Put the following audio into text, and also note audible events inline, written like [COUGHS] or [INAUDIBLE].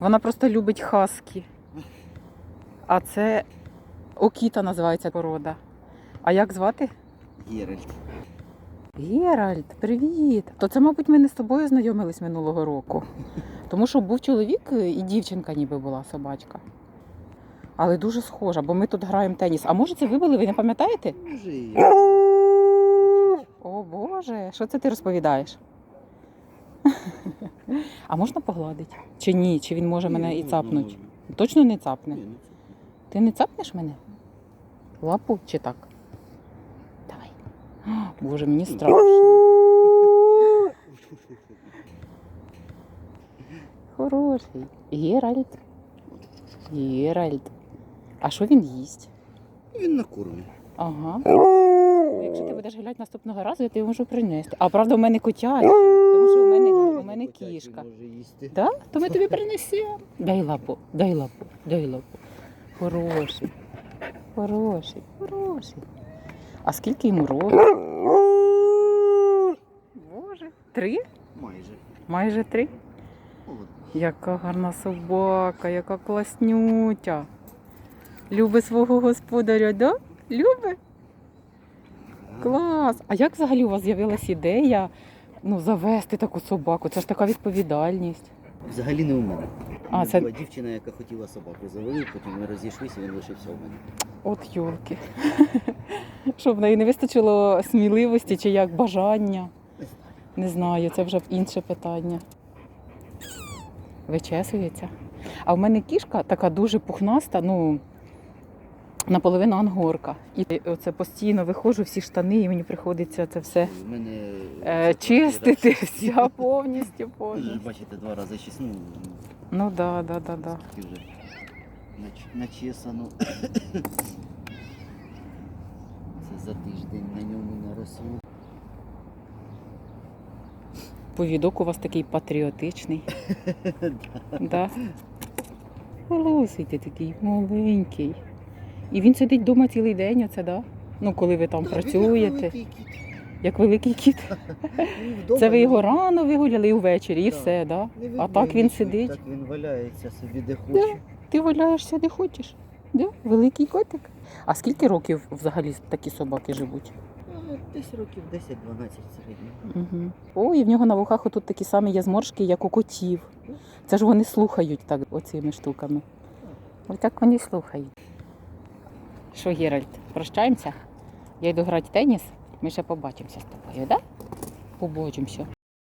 Вона просто любить хаски. А це Окіта називається порода. А як звати? Геральт. Геральт, привіт! То це, мабуть, ми не з тобою знайомились минулого року. Тому що був чоловік і дівчинка ніби була собачка. Але дуже схожа, бо ми тут граємо теніс. А може це ви були, ви не пам'ятаєте? Може, О Боже, що це ти розповідаєш? А можна погладити? Чи ні? Чи він може мене і можна, Точно не цапне? Ти не цапнеш мене? Лапу чи так? Давай. О, [GASPS] Боже, мені страшно. [LAUGHS] Хороший. Геральт. Геральт. А що він їсть? Він на кормі. Ага. Якщо ти будеш гуляти наступного разу, я тобі можу принести. А правда, у мене у мене, кішка. Так? То ми тобі принесемо. Дай лапу, дай лапу, дай лапу. Хороший. Хороший, хороший. А скільки йому років? Боже. Три? Майже. Майже три. Яка гарна собака, яка класнютя. Любить свого господаря, да? Любить? Клас! А як взагалі у вас з'явилась ідея ну, завести таку собаку? Це ж така відповідальність. Взагалі не у мене. А, це- Була дівчина, яка хотіла собаку завели, потім ми розійшлися, він лишився у мене. От юлки. [LAUGHS] Що в неї не вистачило сміливості чи як бажання? Не знаю, це вже інше питання. Вичесується. А в мене кішка така дуже пухнаста, ну наполовину ангорка. І оце постійно виходжу всі штани, і мені приходиться це все мене е, це чистити [LAUGHS] вся повністю. Ви повністю. бачите, два рази чесну. Ну да, да, да, да. Скільки вже нач- начесано. [COUGHS] Це за тиждень на ньому наросло. Повідок у вас такий патріотичний. [LAUGHS] Да. Лусий ти такий маленький. І він сидить вдома цілий день, оце, да? Ну, коли ви там працюєте, як великий кіт. [LAUGHS] Це ви його рано вигуляли і ввечері, і все, да? А так він сидить. Так він валяється собі де хоче. Ти валяєшся де хочеш. Да? Великий котик. А скільки років взагалі такі собаки живуть? Десь років 10-12 середньо. Угу. О, і в нього на вухах отут такі самі є зморшки, як у котів. Це ж вони слухають так оцими штуками. Ось так вони слухають. Що, Геральт, прощаємося? Я йду грати в теніс. Ми ще побачимося з тобою, так? Да? Побачимося.